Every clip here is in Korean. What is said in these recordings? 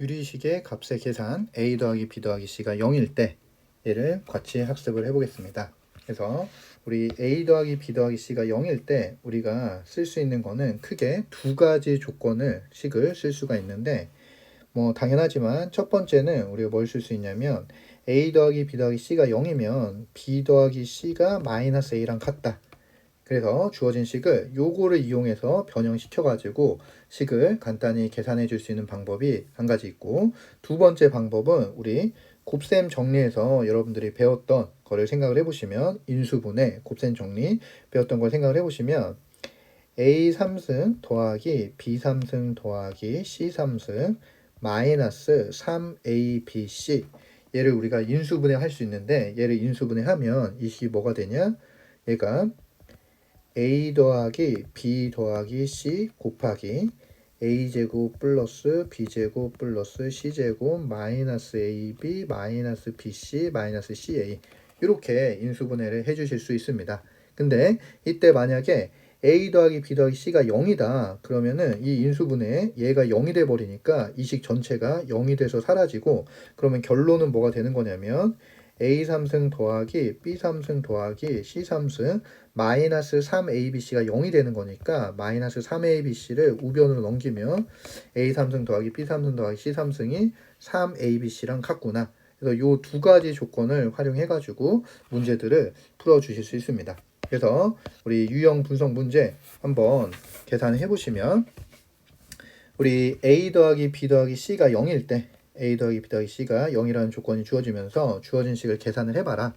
유리식의 값의 계산 a 더하기 b 더하기 c가 0일 때 얘를 같이 학습을 해보겠습니다. 그래서 우리 a 더하기 b 더하기 c가 0일 때 우리가 쓸 수 있는 거는 크게 두 가지 조건을 식을 쓸 수가 있는데 뭐 당연하지만 첫 번째는 우리가 뭘 쓸 수 있냐면 a 더하기 b 더하기 c가 0이면 b 더하기 c가 마이너스 a랑 같다. 그래서 주어진 식을 요거를 이용해서 변형시켜 가지고 식을 간단히 계산해 줄 수 있는 방법이 한 가지 있고 두 번째 방법은 우리 곱셈 정리해서 여러분들이 배웠던 거를 생각을 해보시면 인수분해 곱셈 정리 배웠던 걸 생각을 해보시면 a 3승 더하기 b 3승 더하기 c 3승 마이너스 3abc 얘를 우리가 인수분해 할 수 있는데 얘를 인수분해 하면 이 식이 뭐가 되냐? 얘가 a 더하기 b 더하기 c 곱하기 a제곱 플러스 b제곱 플러스 c제곱 마이너스 ab 마이너스 bc 마이너스 ca 이렇게 인수분해를 해주실 수 있습니다. 근데 이때 만약에 a 더하기 b 더하기 c가 0이다 그러면은 이 인수분해 얘가 0이 돼 버리니까 이 식 전체가 0이 돼서 사라지고 그러면 결론은 뭐가 되는 거냐면 a 3승 더하기 b 3승 더하기 c 3승 마이너스 3abc가 0이 되는 거니까 마이너스 3abc를 우변으로 넘기면 a 3승 더하기 b 3승 더하기 c 3승이 3abc랑 같구나. 그래서 요두 가지 조건을 활용해 가지고 문제들을 풀어 주실 수 있습니다. 그래서 우리 유형 분석 문제 한번 계산해 보시면 우리 a 더하기 b 더하기 c가 0일 때 a 더하기 b 더하기 c가 0이라는 조건이 주어지면서 주어진 식을 계산을 해봐라.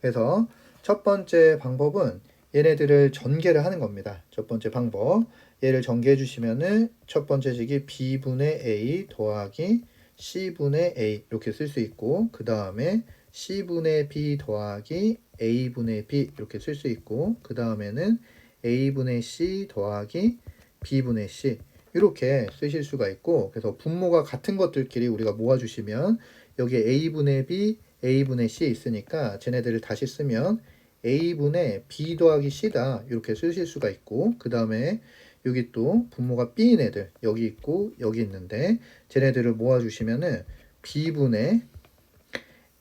그래서 첫 번째 방법은 얘네들을 전개를 하는 겁니다. 첫 번째 방법. 얘를 전개해 주시면은 첫 번째 식이 b분의 a 더하기 c분의 a 이렇게 쓸 수 있고 그 다음에 c분의 b 더하기 a분의 b 이렇게 쓸 수 있고 그 다음에는 a분의 c 더하기 b분의 c 이렇게 쓰실 수가 있고 그래서 분모가 같은 것들끼리 우리가 모아주시면 여기에 a분의 b, a분의 c 있으니까 쟤네들을 다시 쓰면 a분의 b 더하기 c다 이렇게 쓰실 수가 있고 그 다음에 여기 또 분모가 b인 애들 여기 있고 여기 있는데 쟤네들을 모아주시면은 b분의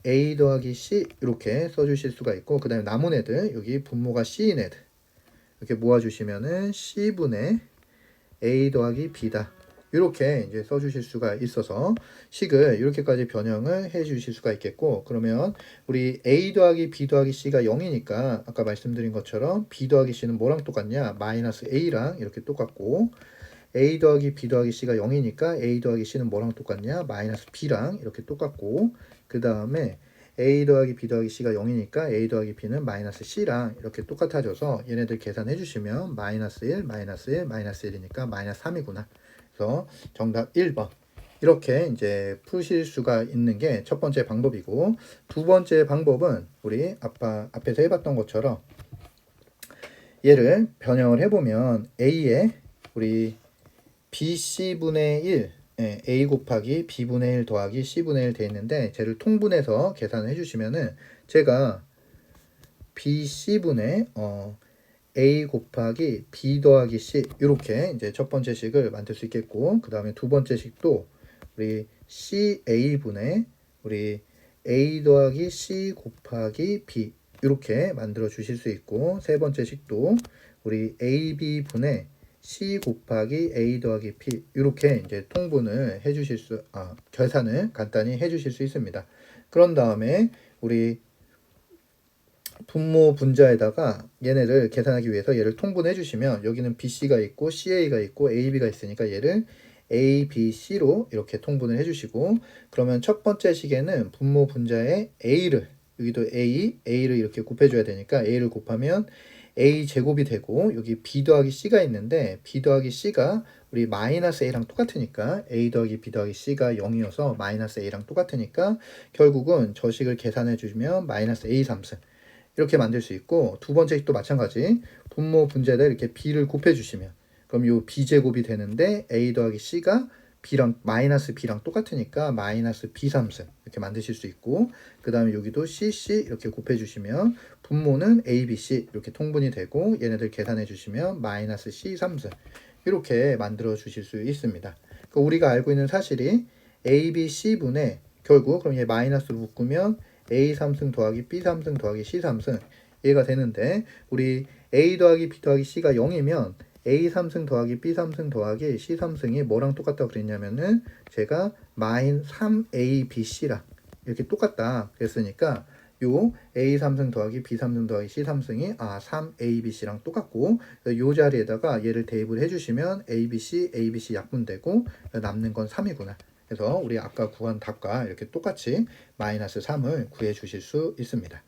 a 더하기 c 이렇게 써주실 수가 있고 그 다음에 남은 애들 여기 분모가 c인 애들 이렇게 모아주시면은 c분의 a 더하기 b다. 이렇게 이제 써주실 수가 있어서 식을 이렇게까지 변형을 해 주실 수가 있겠고 그러면 우리 a 더하기 b 더하기 c가 0이니까 아까 말씀드린 것처럼 b 더하기 c는 뭐랑 똑같냐? 마이너스 a랑 이렇게 똑같고 a 더하기 b 더하기 c가 0이니까 a 더하기 c는 뭐랑 똑같냐? 마이너스 b랑 이렇게 똑같고 그 다음에 a 더하기 b 더하기 c가 0이니까 a 더하기 b는 마이너스 c랑 이렇게 똑같아져서 얘네들 계산해 주시면 마이너스 1 마이너스 1 마이너스 1이니까 마이너스 3이구나 그래서 정답 1번. 이렇게 이제 푸실 수가 있는 게 첫 번째 방법이고 두 번째 방법은 우리 아빠 앞에서 해봤던 것처럼 얘를 변형을 해보면 a에 우리 bc분의 1 예, a 곱하기 b분의 1 더하기 c분의 1 돼 있는데 쟤를 통분해서 계산을 해주시면은 제가 bc분의 어, a 곱하기 b 더하기 c 이렇게 이제 첫 번째 식을 만들 수 있겠고 그 다음에 두 번째 식도 우리 ca 분의 우리 a 더하기 c 곱하기 b 이렇게 만들어 주실 수 있고 세 번째 식도 우리 ab 분의 c 곱하기 a 더하기 p 이렇게 이제 통분을 해주실 수 아, 계산을 간단히 해주실 수 있습니다. 그런 다음에 우리 분모 분자에다가 얘네를 계산하기 위해서 얘를 통분해 주시면 여기는 BC가 있고 CA가 있고 AB가 있으니까 얘를 A, B, C로 이렇게 통분을 해 주시고 그러면 첫 번째 식에는 분모 분자에 A를 여기도 A, A를 이렇게 곱해 줘야 되니까 A를 곱하면 A 제곱이 되고 여기 B 더하기 C가 있는데 B 더하기 C가 우리 마이너스 A랑 똑같으니까 A 더하기 B 더하기 C가 0이어서 마이너스 A랑 똑같으니까 결국은 저 식을 계산해 주시면 마이너스 A 3승 이렇게 만들 수 있고 두 번째 식도 마찬가지. 분모 분자에다 이렇게 b를 곱해 주시면. 그럼 요 b 제곱이 되는데 a 더하기 c가 b랑 마이너스 b랑 똑같으니까 마이너스 b 3승 이렇게 만드실 수 있고 그 다음에 여기도 cc 이렇게 곱해 주시면 분모는 a, b, c 이렇게 통분이 되고 얘네들 계산해 주시면 마이너스 c 3승 이렇게 만들어 주실 수 있습니다. 그러니까 우리가 알고 있는 사실이 A, B, C분의 결국 그럼 얘 마이너스로 묶으면 A 3승 더하기 B 3승 더하기 C 3승 얘가 되는데 우리 A 더하기 B 더하기 C가 0이면 A 3승 더하기 B 3승 더하기 C 3승이 뭐랑 똑같다고 그랬냐면은 제가 마인 3ABC랑 이렇게 똑같다 그랬으니까 요 A 3승 더하기 B 3승 더하기 C 3승이 아 3ABC랑 똑같고 요 자리에다가 얘를 대입을 해주시면 ABC, ABC 약분되고 남는 건 3이구나. 그래서 우리 아까 구한 답과 이렇게 똑같이 마이너스 3을 구해 주실 수 있습니다.